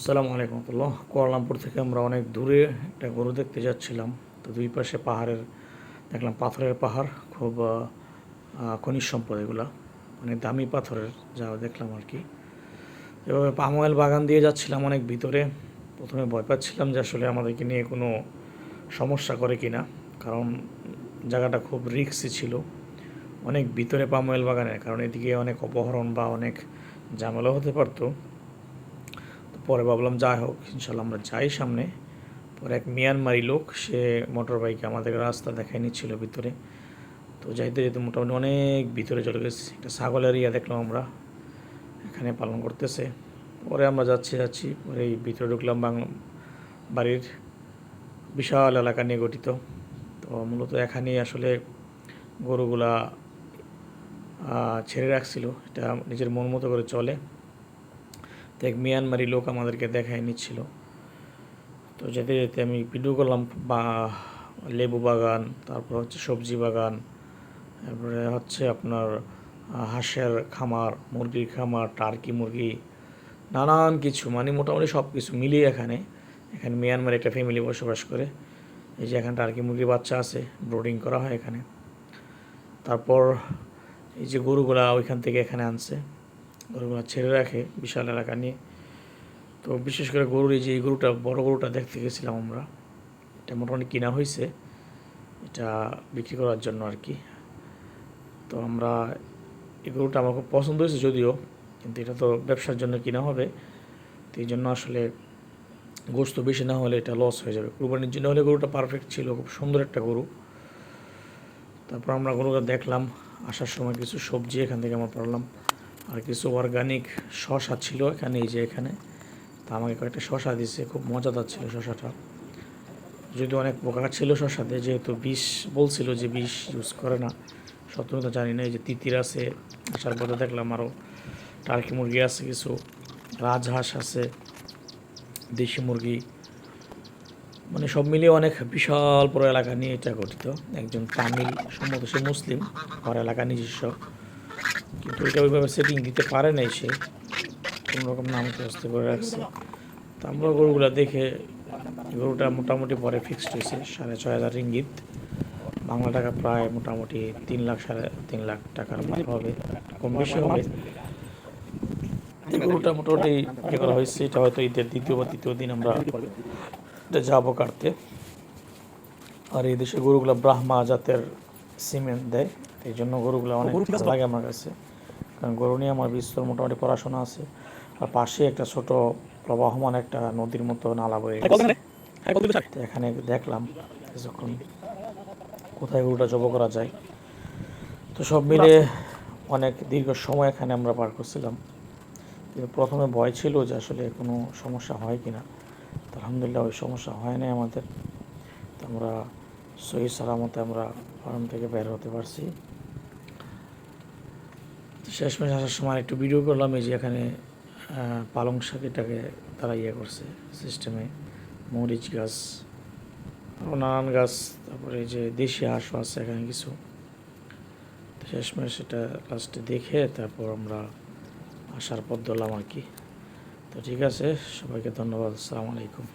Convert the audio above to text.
আসসালামু আলাইকুম কুয়ালালামপুর থেকে আমরা অনেক দূরে একটা গরু দেখতে যাচ্ছিলাম। তো দুই পাশে পাহাড়ের, দেখলাম পাথরের পাহাড়, খুব খনিজ সম্পদ এগুলা। মানে দামি পাথরের যা দেখলাম আর কি। এভাবে পাম অয়েল বাগান দিয়ে যাচ্ছিলাম অনেক ভিতরে। প্রথমে ভয় পাচ্ছিলাম যে আসলে আমাদেরকে নিয়ে কোনো সমস্যা করে কিনা। কারণ জায়গাটা খুব রিক্সি ছিল। অনেক ভিতরে পাম অয়েল বাগানের, কারণ এদিকে অনেক অপহরণ বা অনেক ঝামেলা হতে পারতো। পরে ভাবলাম যাই হোক, ইনশাল্লাহ আমরা যাই সামনে। পরে এক মিয়ানমারি লোক, সে মোটর বাইকে আমাদের রাস্তা দেখাই নিচ্ছিল ভিতরে। তো যাইতে যেতে মোটামুটি অনেক ভিতরে চলে গেছি। একটা ছাগলের ইয়া দেখলাম আমরা, এখানে পালন করতেছে। পরে আমরা যাচ্ছি যাচ্ছি, পরে এই ভিতরে ঢুকলাম বাংলা বাড়ির বিশাল এলাকা নিয়ে গঠিত। তো মূলত এখানেই আসলে গরুগুলা ছেড়ে রাখছিল। এটা নিজের মন মতো করে চলে। তো এক মিয়ানমারি লোক আমাদেরকে দেখায় নিচ্ছিল। তো যেতে যেতে আমি ভিডিও করলাম, বা লেবু বাগান, তারপর হচ্ছে সবজি বাগান, তারপরে হচ্ছে আপনার হাঁসের খামার, মুরগির খামার, টার্কি মুরগি, নানান কিছু মানে মোটামুটি সব কিছু মিলিয়ে এখানে এখানে মিয়ানমার একটা ফ্যামিলি বসবাস করে। এই যে এখানে টার্কি মুরগির বাচ্চা আছে ব্রোডিং করা হয় এখানে। তারপর এই যে গরুগুলা ওইখান থেকে এখানে আনছে। গরুগুলো ছেড়ে রাখে বিশাল এলাকা নিয়ে। তো বিশেষ করে গরুর এই যে এই গরুটা, বড় গরুটা দেখতে গেছিলাম আমরা। এটা মোটামুটি কিনা হয়েছে। এটা বিক্রি করার জন্য আর কি। তো আমরা এই গরুটা আমার খুব পছন্দ হয়েছে যদিও, কিন্তু এটা তো ব্যবসার জন্য কিনা হবে। তো এই জন্য আসলে গোস্ত বেশি না হলে এটা লস হয়ে যাবে। কুরবানির জন্য হলে গরুটা পারফেক্ট ছিল, খুব সুন্দর একটা গরু। তারপর আমরা গরুটা দেখলাম, আসার সময় কিছু সবজি এখান থেকে আমরা পারলাম। আর কিছু অর্গানিক শশা ছিল এখানে, এই যে এখানে। তা আমাকে কয়েকটা শশা দিছে, খুব মজাদার ছিল শশাটা। যদি অনেক পোকা ছিল শশাতে, যেহেতু বিষ বলছিল যে বিষ ইউজ করে না। সত্যতা জানি না, এই যে তিতির আছে, আসার পথে দেখলাম আরও টার্কি মুরগি আছে, কিছু রাজহাঁস আছে, দেশি মুরগি। মানে সব মিলিয়ে অনেক বিশাল বড় এলাকা নিয়ে এটা গঠিত। একজন তামিল, সম্ভবত সে মুসলিম ঘর এলাকা নিজস্ব। কিন্তু এটা ওইভাবে সেটিং দিতে পারে নাই সে। কোনো রকম নাম ব্যস্ত করে রাখছে। তো আমরা গরুগুলা দেখে গরুটা মোটামুটি পরে ফিক্সড হয়েছে, সাড়ে ছয় হাজার রিঙ্গিত। বাংলা টাকা প্রায় মোটামুটি তিন লাখ, সাড়ে তিন লাখ টাকার মতো হবে, কম বেশি হবে। গরুটা মোটামুটি ইয়ে করা হয়েছে, এটা হয়তো ঈদের দ্বিতীয় বা তৃতীয় দিন আমরা যাব কাটতে। আর এই দেশে গরুগুলো ব্রাহ্মা জাতের সিমেন্ট দেয় এই জন্য গরুগুলো অনেক লাগে আমার কাছে। কারণ গরু নিয়ে আমার বিস্তর মোটামুটি পড়াশোনা আছে। আর পাশে একটা ছোট প্রবাহমান একটা নদীর মতো নালা বয়ে গেছে। এখানে দেখলাম কিছুক্ষণ কোথায় গরুটা জব করা যায়। তো সব মিলে অনেক দীর্ঘ সময় এখানে আমরা পার করছিলাম। কিন্তু প্রথমে ভয় ছিল যে আসলে কোনো সমস্যা হয় কি না আলহামদুলিল্লাহ ওই সমস্যা হয় নাই আমাদের। তো আমরা সহি সালামতে আমরা ফার্ম থেকে বের হতে পারছি। শেষমেশ আসার সময় একটু ভিডিও করলাম, এই যে এখানে পালং শাক এটাকে তারা ইয়ে করছে সিস্টেমে মরিচ গাছ নানান গাছ, তারপরে যে দেশি হাঁসও আছে এখানে কিছু। শেষমেশ সেটা লাস্টে দেখে তারপর আমরা আসার পথ ধরলাম আর কি। তো ঠিক আছে, সবাইকে ধন্যবাদ, আসসালামু আলাইকুম।